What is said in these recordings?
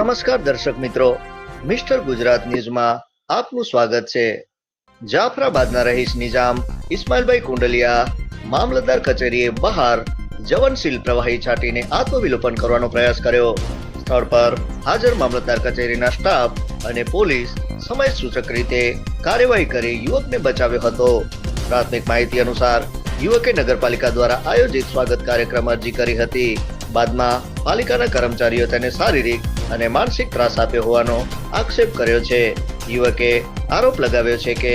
નમસ્કાર દર્શક મિત્રો. મિસ્ટર ગુજરાત ન્યૂઝમાં આપનું સ્વાગત છે. જાફરાબાદના રહીશ નિજામ ઇસ્માઇલભાઈ કુંડલિયા, મામલતદાર કચેરીએ બહાર જવનશીલ પ્રવાહી છાંટીને આત્મવિલોપન કરવાનો પ્રયાસ કર્યો. સ્થળ પર હાજર મામલતદાર કચેરીના સ્ટાફ અને પોલીસ સમય સૂચક રીતે કાર્યવાહી કરી યુવકને બચાવ્યો હતો. પ્રાથમિક માહિતી અનુસાર, યુવકે નગરપાલિકા દ્વારા આયોજિત સ્વાગત કાર્યક્રમ અરજી કરી હતી. બાદમાં પાલિકાના કર્મચારીઓ તેને શારીરિક અને માનસિક ત્રાસ આપ્યો હોવાનો આક્ષેપ કર્યો છે. યુવકે આરોપ લગાવ્યો છે કે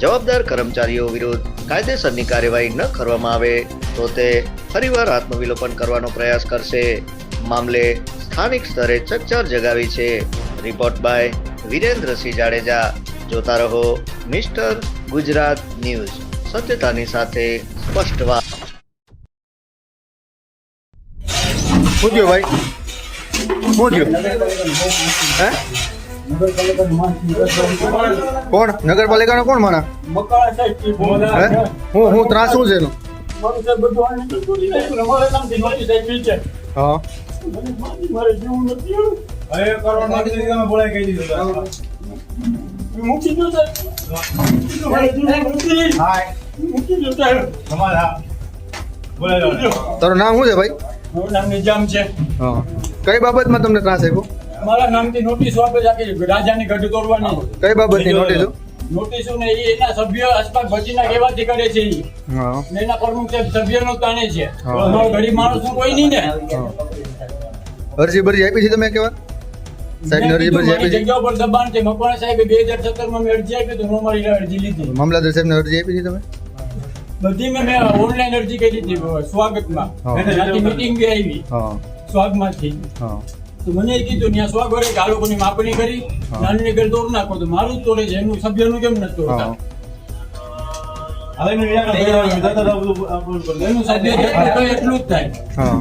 જવાબદાર કર્મચારીઓ વિરુદ્ધ કાયદેસરની કાર્યવાહી ન કરવામાં આવે તો તે ફરીવાર આત્મવિલોપન કરવાનો પ્રયાસ કરશે. મામલે સ્થાનિક સ્તરે ચકચાર જગાવી છે. Report by Virendrasinh Jadeja. જોતા રહો મિસ્ટર ગુજરાત ન્યૂઝ. સત્યતાની સાથે સ્પષ્ટ વાત. ભાઈ? થયું હે? કોણ? નગરપાલિકાનો કોણ માણા? હે? હું ત્રાસ શું છે એનું? હા. મૂકી દો તારું નામ શું છે ભાઈ? મારું નામ નિજામ છે. હા. કઈ બાબતમાં તમને ત્રાસ આપ્યો? મારા નામથી નોટિસો આપે છે રાજાની ગઢ તોડવાની. કઈ બાબતની નોટિસો નોટિસો? ને એ એના સભ્ય અશફાક ભટ્ટીના કહેવાથી કરે છે ઈ. એના પ્રમુખ સભ્યનો તાણે છે. અમારો ગરીબ માણસનું કોઈ નહીં ને. અરજી બરજી આપી છે તમે કેવા સાહેબને અરજી બરજી આપી મારી છે જગ્યા ઉપર દબાણ છે. મકવાણા સાહેબે બે હજાર સત્તરમાં મેં અરજી આપી છે તમે? બધી મેં મેં ઓનલાઈન અરજી કરી હતી સ્વાગતમાં. મીટિંગ બી આવી. હા સ્વાગમાંથી હા. તો મને એ કીધું ત્યાં સ્વાગ વડે કે આ લોકોની માપણી કરી. નાની ઘર તોડ નાખો. તો મારું જ તોડે છે એનું સભ્યનું કેમ નથી તોડતા હવે થાય એટલું જ થાય. હા.